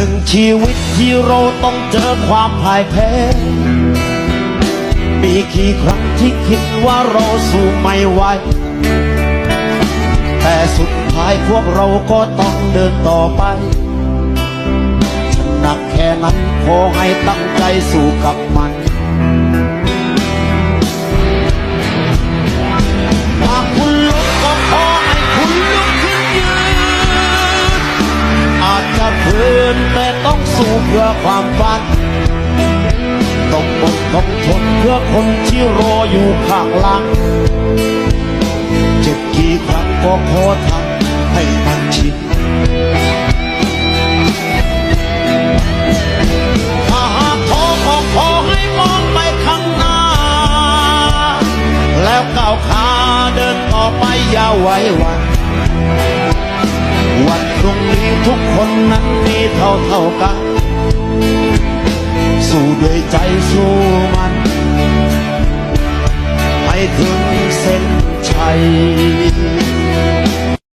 นึ่งชีวิตที่เราต้องเจอความพ่ายแพ้ มีกี่ครั้งที่คิดว่าเราสู้ไม่ไหว แต่สุดท้ายพวกเราก็ต้องเดินต่อไปฉันหนักแค่นั้นขอให้ตั้งใจสู้กับมัน สู้เพื่อความฝันต้องอดต้องทนเพื่อคนที่รออยู่ข้างหลัง เจ็บกี่ครั้งก็ขอทำให้มันชินถ้าหากท้อก็ขอให้มองไปข้างหน้า แล้วก้าวขาเดินต่อไปอย่าไว้วันวันพรุ่งนี้ทุกคนนั้นมีเท่าเท่ากัน ถึงเส้นชัย